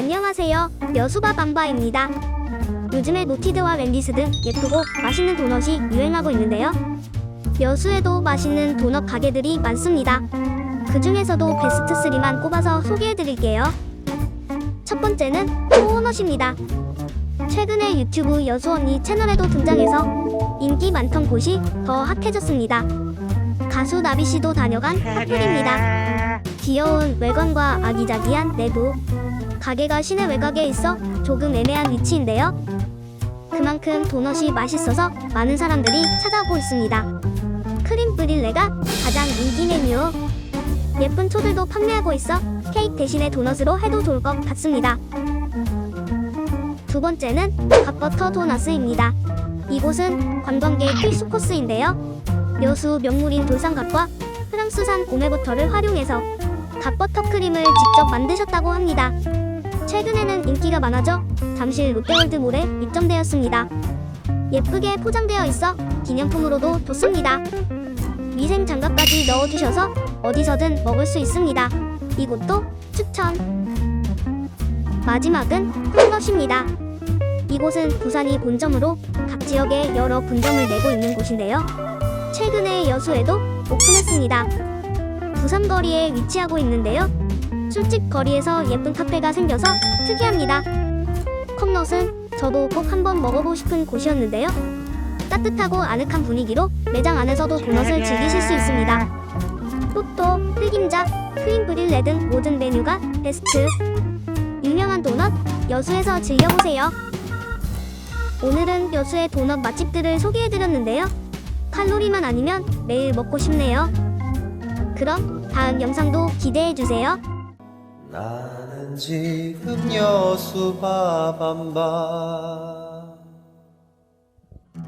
안녕하세요. 여수바 방바입니다. 요즘에 노티드와 웬디스 등 예쁘고 맛있는 도넛이 유행하고 있는데요. 여수에도 맛있는 도넛 가게들이 많습니다. 그 중에서도 베스트 3만 꼽아서 소개해드릴게요. 첫 번째는 도넛입니다. 최근에 유튜브 여수 언니 채널에도 등장해서 인기 많던 곳이 더 핫해졌습니다. 가수 나비 씨도 다녀간 핫플입니다. 귀여운 외관과 아기자기한 내부. 가게가 시내 외곽에 있어 조금 애매한 위치인데요. 그만큼 도넛이 맛있어서 많은 사람들이 찾아오고 있습니다. 크림 브릴레가 가장 인기 메뉴. 예쁜 초들도 판매하고 있어 케이크 대신에 도넛으로 해도 좋을 것 같습니다. 두 번째는 갓버터 도넛입니다. 이곳은 관광객 필수 코스인데요. 여수 명물인 돌산갓과 프랑스산 오메버터를 활용해서 갓버터 크림을 직접 만드셨다고 합니다. 최근에는 인기가 많아져 잠실 롯데월드몰에 입점되었습니다. 예쁘게 포장되어 있어 기념품으로도 좋습니다. 위생 장갑까지 넣어주셔서 어디서든 먹을 수 있습니다. 이곳도 추천. 마지막은 홈넛입니다. 이곳은 부산이 본점으로 각 지역에 여러 분점을 내고 있는 곳인데요. 최근에 여수에도 오픈했습니다. 부산 거리에 위치하고 있는데요. 술집 거리에서 예쁜 카페가 생겨서 특이합니다. 컵넛은 저도 꼭 한번 먹어보고 싶은 곳이었는데요. 따뜻하고 아늑한 분위기로 매장 안에서도 도넛을 즐기실 수 있습니다. 또또, 흑임자, 크림 브릴레 등 모든 메뉴가 베스트. 유명한 도넛 여수에서 즐겨보세요. 오늘은 여수의 도넛 맛집들을 소개해드렸는데요. 칼로리만 아니면 매일 먹고 싶네요. 그럼 다음 영상도 기대해주세요. 나는 지금 여수 바밤바